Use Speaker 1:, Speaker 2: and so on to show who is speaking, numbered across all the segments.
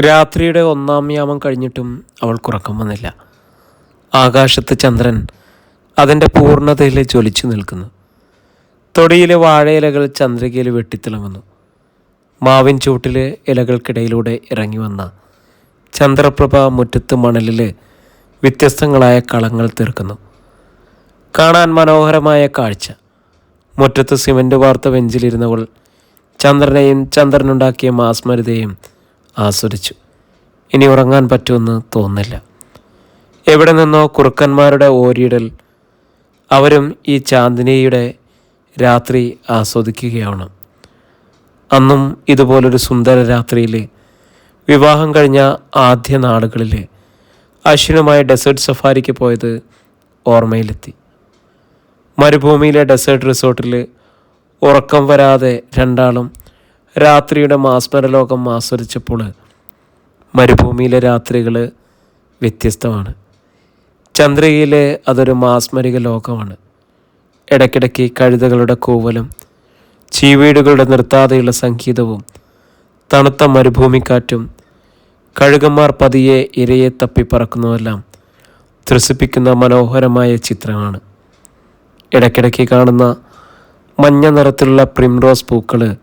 Speaker 1: രാത്രിയുടെ ഒന്നാം യാമം കഴിഞ്ഞിട്ടും അവൾ അവൾക്കുറക്കം വന്നില്ല. ആകാശത്ത് ചന്ദ്രൻ അതിന്റെ പൂർണതയിൽ ജ്വലിച്ചു നിൽക്കുന്നു. തൊടിയിലെ വാഴയിലകൾ ചന്ദ്രികയിൽ വെട്ടിത്തിളങ്ങുന്നു. മാവിൻ ചൂട്ടിലെ ഇലകൾക്കിടയിലൂടെ ഇറങ്ങി വന്ന ചന്ദ്രപ്രഭ മുറ്റത്ത് മണലിൽ വ്യത്യസ്തങ്ങളായ കളങ്ങൾ തീർക്കുന്നു. കാണാൻ മനോഹരമായ കാഴ്ച. മുറ്റത്ത് സിമന്റ് വാർത്ത ബെഞ്ചിലിരുന്നവൾ ചന്ദ്രനെയും ചന്ദ്രനുണ്ടാക്കിയ മാസ്മരിതയും ആസ്വദിച്ചു. ഇനി ഉറങ്ങാൻ പറ്റുമെന്ന് തോന്നില്ല എവിടെ നിന്നോ കുറുക്കന്മാരുടെ ഓരിയിടൽ അവരും ഈ ചാന്ദിനിയുടെ രാത്രി ആസ്വദിക്കുകയാണ്. അന്നും ഇതുപോലൊരു സുന്ദര രാത്രിയിൽ വിവാഹം കഴിഞ്ഞ ആദ്യ നാടുകളിൽ അശ്വിനുമായി ഡെസേർട്ട് സഫാരിക്ക് പോയത് ഓർമ്മയിലെത്തി. മരുഭൂമിയിലെ ഡെസേർട്ട് റിസോർട്ടിൽ ഉറക്കം വരാതെ രണ്ടാളും രാത്രിയുടെ മാസ്മരലോകം ആസ്വദിച്ചപ്പോൾ മരുഭൂമിയിലെ രാത്രികൾ വ്യത്യസ്തമാണ്. ചന്ദ്രികയിലെ അതൊരു മാസ്മരിക ലോകമാണ്. ഇടയ്ക്കിടയ്ക്ക് കഴുതകളുടെ കൂവലും ചീവീടുകളുടെ നിർത്താതെയുള്ള സംഗീതവും തണുത്ത മരുഭൂമിക്കാറ്റും കഴുകന്മാർ പതിയെ ഇരയെ തപ്പിപ്പറക്കുന്നതെല്ലാം ത്രസിപ്പിക്കുന്ന മനോഹരമായ ചിത്രമാണ്. ഇടയ്ക്കിടയ്ക്ക് കാണുന്ന മഞ്ഞ നിറത്തിലുള്ള പ്രിംറോസ് പൂക്കൾ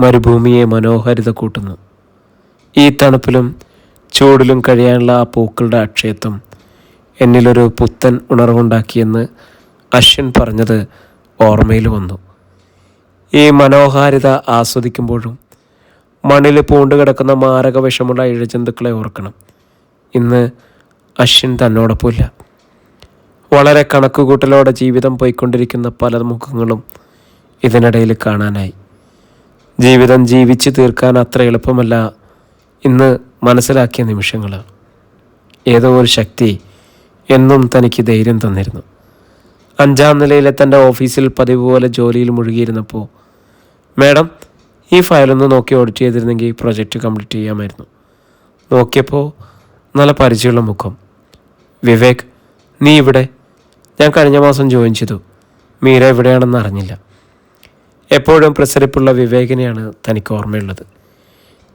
Speaker 1: മരുഭൂമിയെ മനോഹരിത കൂട്ടുന്നു. ഈ തണുപ്പിലും ചൂടിലും കഴിയാനുള്ള ആ പൂക്കളുടെ അക്ഷയത്വം എന്നിലൊരു പുത്തൻ ഉണർവുണ്ടാക്കിയെന്ന് അശ്വിൻ പറഞ്ഞത് ഓർമ്മയിൽ വന്നു. ഈ മനോഹാരിത ആസ്വദിക്കുമ്പോഴും മണ്ണിൽ പൂണ്ട് കിടക്കുന്ന മാരക വിഷമുള്ള ഇഴജന്തുക്കളെ ഓർക്കണം. ഇന്ന് അശ്വിൻ തന്നോടൊപ്പമില്ല. വളരെ കണക്കുകൂട്ടലോടെ ജീവിതം പോയിക്കൊണ്ടിരിക്കുന്ന പല മുഖങ്ങളും ഇതിനിടയിൽ കാണാനായി. ജീവിതം ജീവിച്ച് തീർക്കാൻ അത്ര എളുപ്പമല്ല ഇന്ന് മനസ്സിലാക്കിയ നിമിഷങ്ങൾ ഏതോ ഒരു ശക്തി എന്നും തനിക്ക് ധൈര്യം തന്നിരുന്നു. അഞ്ചാം നിലയിലെ തന്റെ ഓഫീസിൽ പതിവ് പോലെ ജോലിയിൽ മുഴുകിയിരുന്നപ്പോൾ മാഡം ഈ ഫയലൊന്ന് നോക്കി ഓഡിറ്റ് ചെയ്തിരുന്നെങ്കിൽ പ്രൊജക്റ്റ് കംപ്ലീറ്റ് ചെയ്യാമായിരുന്നു. നോക്കിയപ്പോൾ നല്ല പരിചയമുള്ള മുഖം. വിവേക് നീ ഇവിടെ? ഞാൻ കഴിഞ്ഞ മാസം ജോയിൻ ചെയ്തു. മീര എവിടെയാണെന്ന് അറിഞ്ഞില്ല. എപ്പോഴും പ്രസരിപ്പുള്ള വിവേകിനെയാണ് തനിക്ക് ഓർമ്മയുള്ളത്.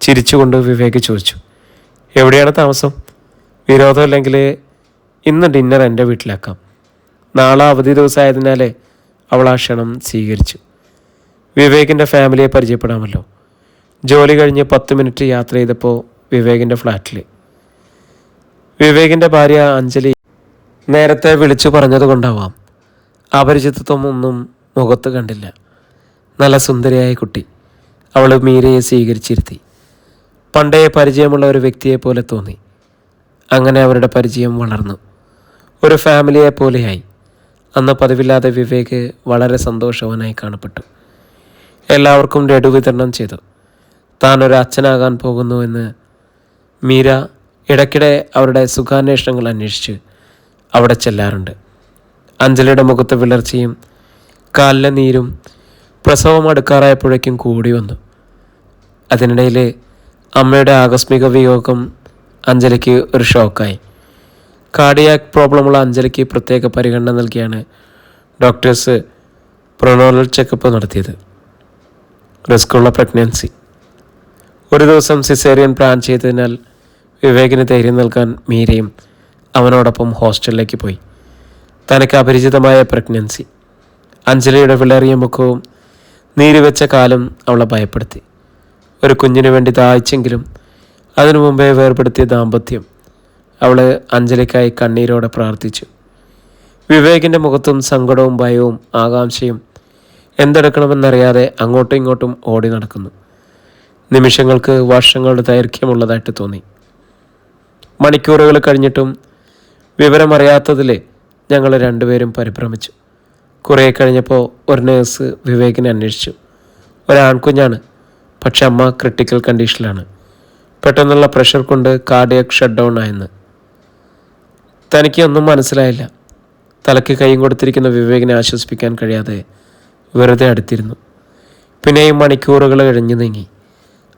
Speaker 1: ചിരിച്ചുകൊണ്ട് വിവേക് ചോദിച്ചു എവിടെയാണ് താമസം? വിരോധമില്ലെങ്കിൽ ഇന്ന് ഡിന്നർ എന്റെ വീട്ടിലാക്കാം. നാളെ അവധി ദിവസമായതിനാൽ അവൾ ആ ക്ഷണം സ്വീകരിച്ചു. വിവേകിന്റെ ഫാമിലിയെ പരിചയപ്പെടാമല്ലോ. ജോലി കഴിഞ്ഞ് പത്ത് മിനിറ്റ് യാത്ര ചെയ്തപ്പോൾ വിവേകിന്റെ ഫ്ലാറ്റിൽ വിവേകിന്റെ ഭാര്യ അഞ്ജലി നേരത്തെ വിളിച്ചു പറഞ്ഞതുകൊണ്ടാവാം. അപരിചിതത്വം ഒന്നും മുഖത്ത് കണ്ടില്ല. നല്ല സുന്ദരിയായ കുട്ടി. അവൾ മീരയെ സ്വീകരിച്ചിരുത്തി. പണ്ടേ പരിചയമുള്ള ഒരു വ്യക്തിയെ പോലെ തോന്നി. അങ്ങനെ അവരുടെ പരിചയം വളർന്നു. ഒരു ഫാമിലിയെ പോലെയായി. അന്ന് പതിവില്ലാതെ വിവേക് വളരെ സന്തോഷവാനായി കാണപ്പെട്ടു. എല്ലാവർക്കും ലഡു വിതരണം ചെയ്തു. താൻ ഒരു അച്ഛനാകാൻ പോകുന്നുവെന്ന് മീര ഇടയ്ക്കിടെ അവരുടെ സുഖാന്വേഷണങ്ങൾ അന്വേഷിച്ച് അവിടെ ചെല്ലാറുണ്ട്. അഞ്ജലിയുടെ മുഖത്ത് വിളർച്ചയും കാലിലെ നീരും പ്രസവം അടുക്കാറായപ്പോഴേക്കും കൂടി വന്നു. അതിനിടയിൽ അമ്മയുടെ ആകസ്മിക വിയോഗം അഞ്ജലിക്ക് ഒരു ഷോക്കായി. കാർഡിയാക് പ്രോബ്ലമുള്ള അഞ്ജലിക്ക് പ്രത്യേക പരിഗണന നൽകിയാണ് ഡോക്ടേഴ്സ് പ്രൊണോറൽ ചെക്കപ്പ് നടത്തിയത്. റിസ്ക്കുള്ള പ്രഗ്നൻസി. ഒരു ദിവസം സിസേറിയൻ പ്ലാൻ ചെയ്തതിനാൽ വിവേകിന് ധൈര്യം നൽകാൻ മീരയും അവനോടൊപ്പം ഹോസ്റ്റലിലേക്ക് പോയി. തനിക്ക് അപരിചിതമായ പ്രഗ്നൻസി. അഞ്ജലിയുടെ വിളറിയ മുഖവും നീരുവെച്ച കാലം അവളെ ഭയപ്പെടുത്തി. ഒരു കുഞ്ഞിനു വേണ്ടി ദാഹിച്ചെങ്കിലും അതിനു മുമ്പേ വേർപെടുത്തിയ ദാമ്പത്യം അവൾ അഞ്ജലിക്കായി കണ്ണീരോടെ പ്രാർത്ഥിച്ചു. വിവേകിന്റെ മുഖത്തും സങ്കടവും ഭയവും ആകാംക്ഷയും എന്തെടുക്കണമെന്നറിയാതെ അങ്ങോട്ടും ഇങ്ങോട്ടും ഓടി നടക്കുന്നു. നിമിഷങ്ങൾക്ക് വർഷങ്ങളുടെ ദൈർഘ്യമുള്ളതായിട്ട് തോന്നി. മണിക്കൂറുകൾ കഴിഞ്ഞിട്ടും വിവരമറിയാത്തതിൽ ഞങ്ങൾ രണ്ടുപേരും പരിഭ്രമിച്ചു. കുറേ കഴിഞ്ഞപ്പോൾ ഒരു നേഴ്സ് വിവേകിനെ അന്വേഷിച്ചു. ഒരാൺകുഞ്ഞാണ് പക്ഷെ അമ്മ ക്രിട്ടിക്കൽ കണ്ടീഷനിലാണ് പെട്ടെന്നുള്ള പ്രഷർ കൊണ്ട് കാർഡിയക് ഷട്ട് ഡൗൺ ആയെന്ന്. തനിക്ക് ഒന്നും മനസ്സിലായില്ല. തലയ്ക്ക് കൈയും കൊടുത്തിരിക്കുന്ന വിവേകിനെ ആശ്വസിപ്പിക്കാൻ കഴിയാതെ വെറുതെ അടുത്തിരുന്നു. പിന്നെയും മണിക്കൂറുകൾ കഴിഞ്ഞു നീങ്ങി.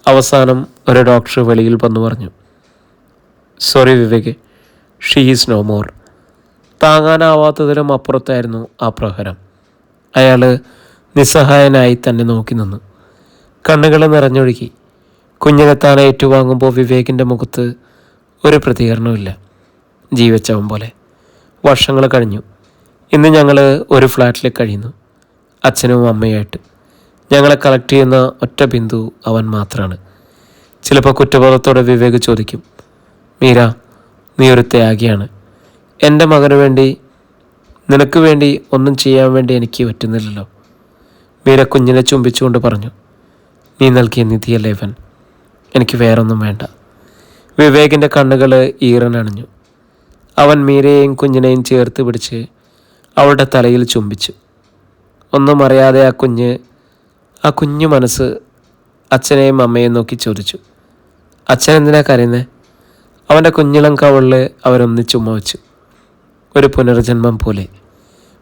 Speaker 1: അവസാനം ഒരു ഡോക്ടർ വെളിയിൽ വന്നു പറഞ്ഞു sorry Vivek she is no more താങ്ങാനാവാത്തതിലും അപ്പുറത്തായിരുന്നു ആ പ്രഹരം. അയാൾ നിസ്സഹായനായി തന്നെ നോക്കി നിന്നു. കണ്ണുകൾ നിറഞ്ഞൊഴുകി. കുഞ്ഞിനെ ഏറ്റുവാങ്ങുമ്പോൾ വിവേകിന്റെ മുഖത്ത് ഒരു പ്രതികരണമില്ല ജീവിച്ചവൻ പോലെ. വർഷങ്ങൾ കഴിഞ്ഞു. ഇന്ന് ഞങ്ങൾ ഒരു ഫ്ലാറ്റിൽ കഴിയുന്നു. അച്ഛനും അമ്മയായിട്ട്. ഞങ്ങളെ കളക്ട് ചെയ്യുന്ന ഒറ്റ ബിന്ദു അവൻ മാത്രമാണ് ചിലപ്പോൾ കുറ്റബോധത്തോടെ വിവേക് ചോദിക്കും മീര നീ ഒരു ത്യാഗിയാണ്. എന്റെ മകന് വേണ്ടി നിനക്ക് വേണ്ടി ഒന്നും ചെയ്യാൻ വേണ്ടി എനിക്ക് പറ്റുന്നില്ലല്ലോ. മീര കുഞ്ഞിനെ ചുംബിച്ചുകൊണ്ട് പറഞ്ഞു നീ നൽകിയ നിധിയല്ലേ ഇവൻ? എനിക്ക് വേറൊന്നും വേണ്ട. വിവേകിന്റെ കണ്ണുകൾ ഈറനണിഞ്ഞു അവൻ മീരയെയും കുഞ്ഞിനെയും ചേർത്ത് പിടിച്ച് അവളുടെ തലയിൽ ചുംബിച്ചു. ഒന്നും അറിയാതെ ആ കുഞ്ഞ് ആ കുഞ്ഞു മനസ്സ് അച്ഛനെയും അമ്മയെയും നോക്കി ചോദിച്ചു അച്ഛൻ എന്തിനാ കരയുന്നേ? അവന്റെ കുഞ്ഞിളം കവളിൽ അവരൊന്നിച്ചുമ്മ വെച്ചു. ഒരു പുനർജന്മം പോലെ.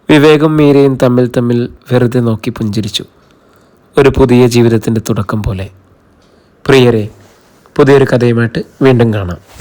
Speaker 1: വിവേകും മീരയും തമ്മിൽ തമ്മിൽ വെറുതെ നോക്കി പുഞ്ചിരിച്ചു. ഒരു പുതിയ ജീവിതത്തിന്റെ തുടക്കം പോലെ. പ്രിയരെ പുതിയൊരു കഥയുമായിട്ട് വീണ്ടും കാണാം.